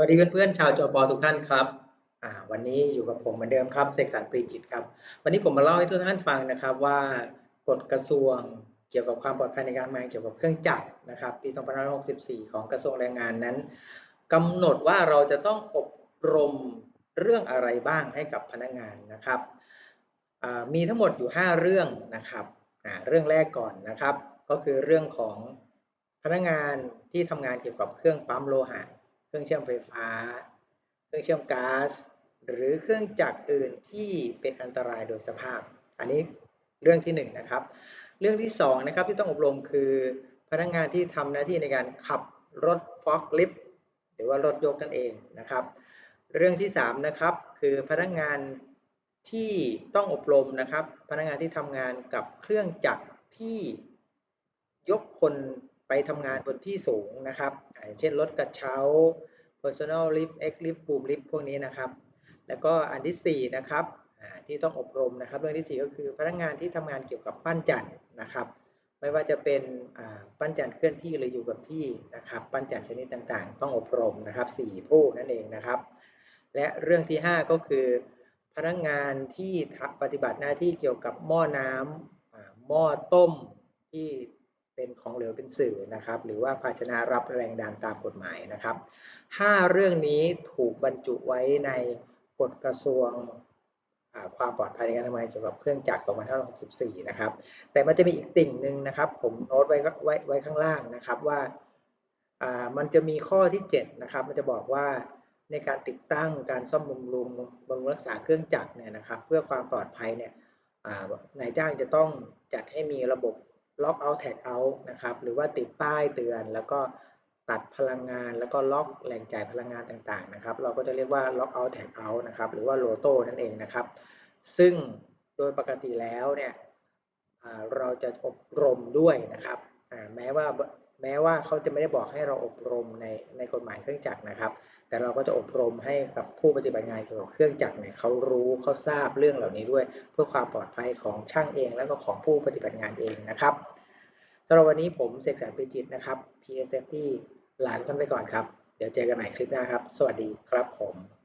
วัสดีเพื่อนๆชาวจอปทุกท่านครับวันนี้อยู่กับผมเหมือนเดิมครับเสกสรรปรีจิตครับ วันนี้ผมมาเล่าให้ทุกท่านฟังนะครับว่ากฎกระทรวงเกี่ยวกับความปลอดภัยในการทำงานเกี่ยวกับเครื่องจักรนะครับ ปี 2564 ของกระทรวงแรงงานนั้นกำหนดว่าเราจะต้องอบรมเรื่องอะไรบ้างให้กับพนักงานนะครับมีทั้งหมดอยู่ 5 เรื่องนะครับเรื่องแรกก่อนนะครับ ก็คือเรื่องของพนักงานที่ทำงานเกี่ยวกับเครื่องปั๊มโลหะ เครื่องเชื่อมไฟฟ้า เครื่องเชื่อมก๊าซหรือเครื่องจักรอื่นที่เป็นอันตรายโดยสภาพ อันนี้เรื่องที่1นนะครับ เรื่องที่2นะครับที่ต้องอบรมคือพนักงานที่ทำหน้าที่ในการขับรถฟอกลิฟต์หรือว่ารถยกนั่นเองนะครับ เรื่องที่3นะครับคือพนักงานที่ต้องอบรมนะครับ พนักงานที่ทำงานกับเครื่องจักรที่ยกคน ไปทำงานบนที่สูงนะครับ เช่นรถกระเช้า personal lift x lift boom lift พวกนี้นะครับ แล้วก็อันที่4นะครับที่ต้องอบรมนะครับเรื่องที่ 4 ก็คือพนักงานที่ทำงานเกี่ยวกับปั้นจันนะครับ ไม่ว่าจะเป็นปั้นจันเคลื่อนที่หรืออยู่กับที่นะครับ ปั้นจันชนิดต่างๆ ต้องอบรมนะครับ 4 ผู้นั่นเองนะครับ และเรื่องที่ 5 ก็คือ พนักงานที่ปฏิบัติหน้าที่เกี่ยวกับหม้อน้ำหม้อต้มที่ เป็นของเหลวเป็นสื่อนะครับ หรือว่าภาชนะรับแรงดันตามกฎหมายนะครับ 5 เรื่องนี้ถูกบรรจุไว้ในกฎกระทรวงความปลอดภัยในการทำงานเกี่ยวกับเครื่องจักร 2564 นะครับ แต่มันจะมีอีกติ่งหนึ่งนะครับ ผมโน้ตไว้ไว้ไว้ข้างล่างนะครับว่ามันจะมีข้อที่ 7 นะครับ มันจะบอกว่าในการติดตั้งการซ่อมบำรุงบำรุงรักษาเครื่องจักรเนี่ยนะครับ เพื่อความปลอดภัยเนี่ยนายจ้างจะต้องจัดให้มีระบบ ล็อกเอาท์แท็กเอาท์นะครับ หรือว่าติดป้ายเตือน แล้วก็ตัดพลังงาน แล้วก็ล็อกแหล่งจ่ายพลังงานต่างๆนะครับ เราก็จะเรียกว่าล็อกเอาท์แท็กเอาท์นะครับ หรือว่าโลโต้นั่นเองนะครับ ซึ่งโดยปกติแล้วเนี่ยเราจะอบรมด้วยนะครับแม้ว่าแม้ว่าเขาจะไม่ได้บอกให้เราอบรมในในกฎหมายเครื่องจักรนะครับ แต่เราก็จะอบรมให้กับผู้ปฏิบัติงานเกี่ยวกับเครื่องจักรเนี่ยเขารู้เขาทราบเรื่องเหล่านี้ด้วย เพื่อความปลอดภัยของช่างเองแล้วก็ของผู้ปฏิบัติงานเองนะครับสำหรับวันนี้ผมเสกสรรปิจิตนะครับ PSFP ลาท่านไปก่อนครับ เดี๋ยวเจอกันใหม่คลิปหน้าครับ สวัสดีครับผม